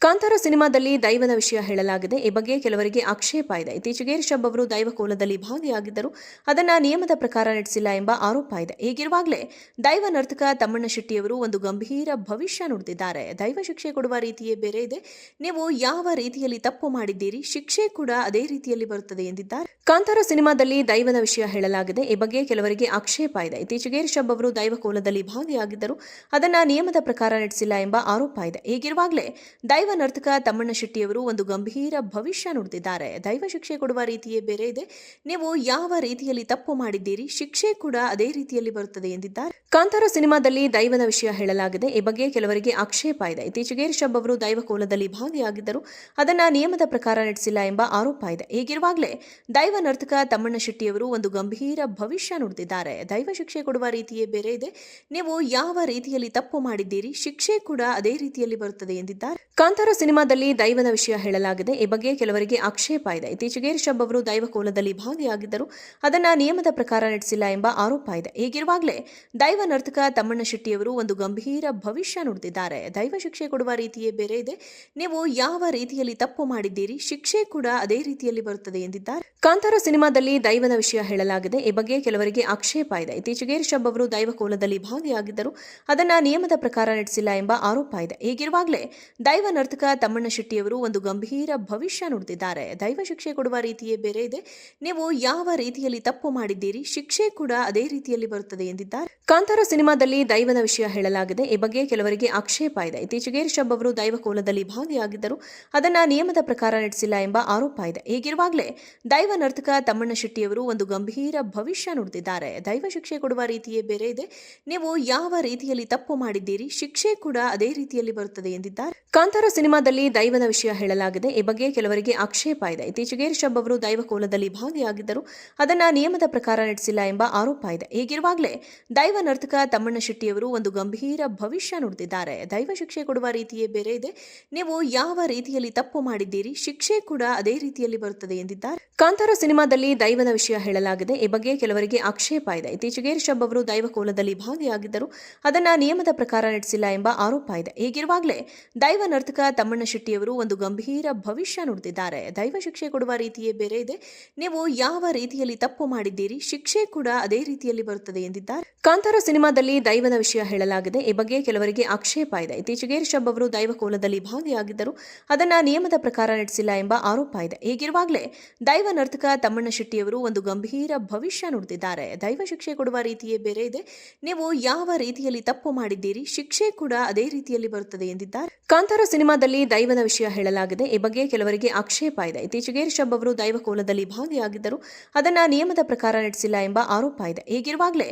ಕಾಂತಾರ ಸಿನಿಮಾದಲ್ಲಿ ದೈವದ ವಿಷಯ ಹೇಳಲಾಗಿದೆ. ಈ ಬಗ್ಗೆ ಕೆಲವರಿಗೆ ಆಕ್ಷೇಪ ಇದೆ. ಇತ್ತೀಚೆಗೆ ರಿಷಬ್ ಅವರು ದೈವ ಕೋಲದಲ್ಲಿ ಭಾಗಿಯಾಗಿದ್ದರು. ಅದನ್ನ ನಿಯಮದ ಪ್ರಕಾರ ನಡೆಸಿಲ್ಲ ಎಂಬ ಆರೋಪ ಇದೆ. ಹೀಗಿರುವಾಗಲೇ ದೈವ ನರ್ತಕ ತಮ್ಮಣ್ಣ ಶೆಟ್ಟಿಯವರು ಒಂದು ಗಂಭೀರ ಭವಿಷ್ಯ ನುಡಿದಿದ್ದಾರೆ. ದೈವ ಶಿಕ್ಷೆ ಕೊಡುವ ರೀತಿಯೇ ಬೇರೆ ಇದೆ. ನೀವು ಯಾವ ರೀತಿಯಲ್ಲಿ ತಪ್ಪು ಮಾಡಿದ್ದೀರಿ? ಶಿಕ್ಷೆ ಕೂಡ ಅದೇ ರೀತಿಯಲ್ಲಿ ಬರುತ್ತದೆ ಎಂದಿದ್ದಾರೆ. ಕಾಂತಾರ ಸಿನಿಮಾದಲ್ಲಿ ದೈವದ ವಿಷಯ ಹೇಳಲಾಗಿದೆ. ಈ ಬಗ್ಗೆ ಕೆಲವರಿಗೆ ಆಕ್ಷೇಪ ಇದೆ. ಇತ್ತೀಚೆಗೆ ರಿಷಬ್ ಅವರು ದೈವ ಕೋಲದಲ್ಲಿ ಭಾಗಿಯಾಗಿದ್ದರು. ಅದನ್ನ ನಿಯಮದ ಪ್ರಕಾರ ನಡೆಸಿಲ್ಲ ಎಂಬ ಆರೋಪ ಇದೆ. ಹೀಗಿರುವಾಗಲೇ ದೈವ ನರ್ತಕ ತಮ್ಮಣ್ಣ ಶೆಟ್ಟಿಯವರು ಒಂದು ಗಂಭೀರ ಭವಿಷ್ಯ ನುಡಿದಿದ್ದಾರೆ. ದೈವ ಶಿಕ್ಷೆ ಕೊಡುವ ರೀತಿಯೇ ಬೇರೆ ಇದೆ. ನೀವು ಯಾವ ರೀತಿಯಲ್ಲಿ ತಪ್ಪು ಮಾಡಿದ್ದೀರಿ? ಶಿಕ್ಷೆ ಕೂಡ ಅದೇ ರೀತಿಯಲ್ಲಿ ಬರುತ್ತದೆ ಎಂದಿದ್ದಾರೆ. ಕಾಂತಾರ ಸಿನಿಮಾದಲ್ಲಿ ದೈವದ ವಿಷಯ ಹೇಳಲಾಗಿದೆ. ಈ ಬಗ್ಗೆ ಕೆಲವರಿಗೆ ಆಕ್ಷೇಪ ಇದೆ. ಇತ್ತೀಚೆಗೆ ರಿಷಬ್ ಅವರು ದೈವ ಕೋಲದಲ್ಲಿ ಭಾಗಿಯಾಗಿದ್ದರು. ಅದನ್ನ ನಿಯಮದ ಪ್ರಕಾರ ನಡೆಸಿಲ್ಲ ಎಂಬ ಆರೋಪ ಇದೆ. ಹೀಗಿರುವಾಗಲೇ ದೈವ ನರ್ತಕ ತಮ್ಮಣ್ಣ ಶೆಟ್ಟಿಯವರು ಒಂದು ಗಂಭೀರ ಭವಿಷ್ಯ ನುಡಿದಿದ್ದಾರೆ. ದೈವ ಶಿಕ್ಷೆ ಕೊಡುವ ರೀತಿಯೇ ಬೇರೆ ಇದೆ. ನೀವು ಯಾವ ರೀತಿಯಲ್ಲಿ ತಪ್ಪು ಮಾಡಿದ್ದೀರಿ? ಶಿಕ್ಷೆ ಕೂಡ ಅದೇ ರೀತಿಯಲ್ಲಿ ಬರುತ್ತದೆ ಎಂದಿದ್ದಾರೆ. ಕಾಂತಾರ ಸಿನಿಮಾದಲ್ಲಿ ದೈವದ ವಿಷಯ ಹೇಳಲಾಗಿದೆ. ಈ ಬಗ್ಗೆ ಕೆಲವರಿಗೆ ಆಕ್ಷೇಪ ಇದೆ. ಇತ್ತೀಚೆಗೆ ರಿಷಬ್ ಅವರು ದೈವ ಕೋಲದಲ್ಲಿ ಭಾಗಿಯಾಗಿದ್ದರು. ಅದನ್ನ ನಿಯಮದ ಪ್ರಕಾರ ನಡೆಸಿಲ್ಲ ಎಂಬ ಆರೋಪ ಇದೆ. ಹೀಗಿರುವಾಗಲೇ ದೈವ ನರ್ತಕ ತಮ್ಮಣ್ಣ ಶೆಟ್ಟಿಯವರು ಒಂದು ಗಂಭೀರ ಭವಿಷ್ಯ ನುಡಿದಿದ್ದಾರೆ. ದೈವ ಶಿಕ್ಷೆ ಕೊಡುವ ರೀತಿಯೇ ಬೇರೆ ಇದೆ. ನೀವು ಯಾವ ರೀತಿಯಲ್ಲಿ ತಪ್ಪು ಮಾಡಿದ್ದೀರಿ? ಶಿಕ್ಷೆ ಕೂಡ ಅದೇ ರೀತಿಯಲ್ಲಿ ಬರುತ್ತದೆ ಎಂದಿದ್ದಾರೆ. ಕಾಂತಾರ ಸಿನಿಮಾದಲ್ಲಿ ದೈವದ ವಿಷಯ ಹೇಳಲಾಗಿದೆ. ಈ ಬಗ್ಗೆ ಕೆಲವರಿಗೆ ಆಕ್ಷೇಪ ಇದೆ. ಇತ್ತೀಚೆಗೆ ರಿಷಬ್ ಅವರು ದೈವ ಕೋಲದಲ್ಲಿ ಭಾಗಿಯಾಗಿದ್ದರು. ಅದನ್ನ ನಿಯಮದ ಪ್ರಕಾರ ನಡೆಸಿಲ್ಲ ಎಂಬ ಆರೋಪ ಇದೆ. ಹೀಗಿರುವಾಗಲೇ ದೈವ ನರ್ತಕ ತಮ್ಮಣ್ಣ ಶೆಟ್ಟಿಯವರು ಒಂದು ಗಂಭೀರ ಭವಿಷ್ಯ ನುಡಿದಿದ್ದಾರೆ. ದೈವ ಶಿಕ್ಷೆ ಕೊಡುವ ರೀತಿಯೇ ಬೇರೆ ಇದೆ. ನೀವು ಯಾವ ರೀತಿಯಲ್ಲಿ ತಪ್ಪು ಮಾಡಿದ್ದೀರಿ? ಶಿಕ್ಷೆ ಕೂಡ ಅದೇ ರೀತಿಯಲ್ಲಿ ಬರುತ್ತದೆ ಎಂದಿದ್ದಾರೆ. ಕಾಂತಾರ ಸಿನಿಮಾದಲ್ಲಿ ದೈವದ ವಿಷಯ ಹೇಳಲಾಗಿದೆ. ಈ ಬಗ್ಗೆ ಕೆಲವರಿಗೆ ಆಕ್ಷೇಪ ಇದೆ. ಇತ್ತೀಚೆಗೆ ರಿಷಬ್ ಅವರು ದೈವ ಕೋಲದಲ್ಲಿ ಭಾಗಿಯಾಗಿದ್ದರು. ಅದನ್ನ ನಿಯಮದ ಪ್ರಕಾರ ನಡೆಸಿಲ್ಲ ಎಂಬ ಆರೋಪ ಇದೆ. ಹೀಗಿರುವಾಗಲೇ ದೈವ ನರ್ತಕ ತಮ್ಮಣ್ಣ ಶೆಟ್ಟಿಯವರು ಒಂದು ಗಂಭೀರ ಭವಿಷ್ಯ ನುಡಿದಿದ್ದಾರೆ. ದೈವ ಶಿಕ್ಷೆ ಕೊಡುವ ರೀತಿಯೇ ಬೇರೆ ಇದೆ. ನೀವು ಯಾವ ರೀತಿಯಲ್ಲಿ ತಪ್ಪು ಮಾಡಿದ್ದೀರಿ? ಶಿಕ್ಷೆ ಕೂಡ ಅದೇ ರೀತಿಯಲ್ಲಿ ಬರುತ್ತದೆ ಎಂದಿದ್ದಾರೆ. ಕಾಂತಾರ ಸಿನಿಮಾದಲ್ಲಿ ದೈವದ ವಿಷಯ ಹೇಳಲಾಗಿದೆ. ಈ ಬಗ್ಗೆ ಕೆಲವರಿಗೆ ಆಕ್ಷೇಪ ಇದೆ. ಇತ್ತೀಚೆಗೆ ರಿಷಬ್ ಅವರು ದೈವ ಕೋಲದಲ್ಲಿ ಭಾಗಿಯಾಗಿದ್ದರು ಅದನ್ನ ನಿಯಮದ ಪ್ರಕಾರ ನಡೆಸಿಲ್ಲ ಎಂಬ ಆರೋಪ ಇದೆ. ಹೀಗಿರುವಾಗಲೇ ದೈವ ನರ್ತಕ ತಮ್ಮಣ್ಣ ಶೆಟ್ಟಿಯವರು ಒಂದು ಗಂಭೀರ ಭವಿಷ್ಯ ನುಡಿದಿದ್ದಾರೆ. ದೈವ ಶಿಕ್ಷೆ ಕೊಡುವ ರೀತಿಯೇ ಬೇರೆ ಇದೆ. ನೀವು ಯಾವ ರೀತಿಯಲ್ಲಿ ತಪ್ಪು ಮಾಡಿದ್ದೀರಿ? ಶಿಕ್ಷೆ ಕೂಡ ಅದೇ ರೀತಿಯಲ್ಲಿ ಬರುತ್ತದೆ ಎಂದಿದ್ದಾರೆ. ಕಾಂತಾರ ಸಿನಿಮಾದಲ್ಲಿ ದೈವದ ವಿಷಯ ಹೇಳಲಾಗಿದೆ. ಈ ಬಗ್ಗೆ ಕೆಲವರಿಗೆ ಆಕ್ಷೇಪ ಇದೆ. ಇತ್ತೀಚೆಗೆ ರಿಷಬ್ ಅವರು ದೈವ ಕೋಲದಲ್ಲಿ ಭಾಗಿಯಾಗಿದ್ದರು ಅದನ್ನ ನಿಯಮದ ಪ್ರಕಾರ ನಡೆಸಿಲ್ಲ ಎಂಬ ಆರೋಪ ಇದೆ. ಹೀಗಿರುವಾಗಲೇ ದೈವ ನರ್ತಕ ತಮ್ಮಣ್ಣ ಶೆಟ್ಟಿಯವರು ಒಂದು ಗಂಭೀರ ಭವಿಷ್ಯ ನುಡಿದಿದ್ದಾರೆ. ದೈವ ಶಿಕ್ಷೆ ಕೊಡುವ ರೀತಿಯೇ ಬೇರೆ ಇದೆ. ನೀವು ಯಾವ ರೀತಿಯಲ್ಲಿ ತಪ್ಪು ಮಾಡಿದ್ದೀರಿ? ಶಿಕ್ಷೆ ಕೂಡ ಅದೇ ರೀತಿಯಲ್ಲಿ ಬರುತ್ತದೆ ಎಂದಿದ್ದಾರೆ. ಕಾಂತಾರ ಸಿನಿಮಾದಲ್ಲಿ ದೈವದ ವಿಷಯ ಹೇಳಲಾಗಿದೆ. ಈ ಬಗ್ಗೆ ಕೆಲವರಿಗೆ ಆಕ್ಷೇಪ ಇದೆ. ಇತ್ತೀಚೆಗೆ ರಿಷಬ್ ಅವರು ದೈವ ಕೋಲದಲ್ಲಿ ಭಾಗಿಯಾಗಿದ್ದರು ಅದನ್ನ ನಿಯಮದ ಪ್ರಕಾರ ನಡೆಸಿಲ್ಲ ಎಂಬ ಆರೋಪ ಇದೆ. ಹೀಗಿರುವಾಗಲೇ ದೈವ ನರ್ತಕ ತಮ್ಮಣ್ಣ ಶೆಟ್ಟಿಯವರು ಒಂದು ಗಂಭೀರ ಭವಿಷ್ಯ ನುಡಿದಿದ್ದಾರೆ. ದೈವ ಶಿಕ್ಷೆ ಕೊಡುವ ರೀತಿಯೇ ಬೇರೆ ಇದೆ. ನೀವು ಯಾವ ರೀತಿಯಲ್ಲಿ ತಪ್ಪು ಮಾಡಿದ್ದೀರಿ? ಶಿಕ್ಷೆ ಕೂಡ ಅದೇ ರೀತಿಯಲ್ಲಿ ಬರುತ್ತದೆ ಎಂದಿದ್ದಾರೆ. ಕಾಂತಾರ ಸಿನಿಮಾದಲ್ಲಿ ದೈವದ ವಿಷಯ ಹೇಳಲಾಗಿದೆ. ಈ ಬಗ್ಗೆ ಕೆಲವರಿಗೆ ಆಕ್ಷೇಪ ಇದೆ. ಇತ್ತೀಚೆಗೆ ರಿಷಬ್ ಅವರು ದೈವ ಕೋಲದಲ್ಲಿ ಭಾಗಿಯಾಗಿದ್ದರು ಅದನ್ನ ನಿಯಮದ ಪ್ರಕಾರ ನಡೆಸಿಲ್ಲ ಎಂಬ ಆರೋಪ ಇದೆ. ಹೀಗಿರುವಾಗಲೇ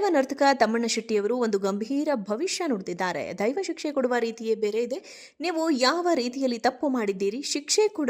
ದೈವ ನರ್ತಕ ತಮ್ಮಣ್ಣ ಶೆಟ್ಟಿಯವರು ಒಂದು ಗಂಭೀರ ಭವಿಷ್ಯ ನುಡಿದಿದ್ದಾರೆ. ದೈವ ಶಿಕ್ಷೆ ಕೊಡುವ ರೀತಿಯೇ ಬೇರೆ ಇದೆ. ನೀವು ಯಾವ ರೀತಿಯಲ್ಲಿ ತಪ್ಪು ಮಾಡಿದ್ದೀರಿ? ಶಿಕ್ಷೆ ಕೂಡ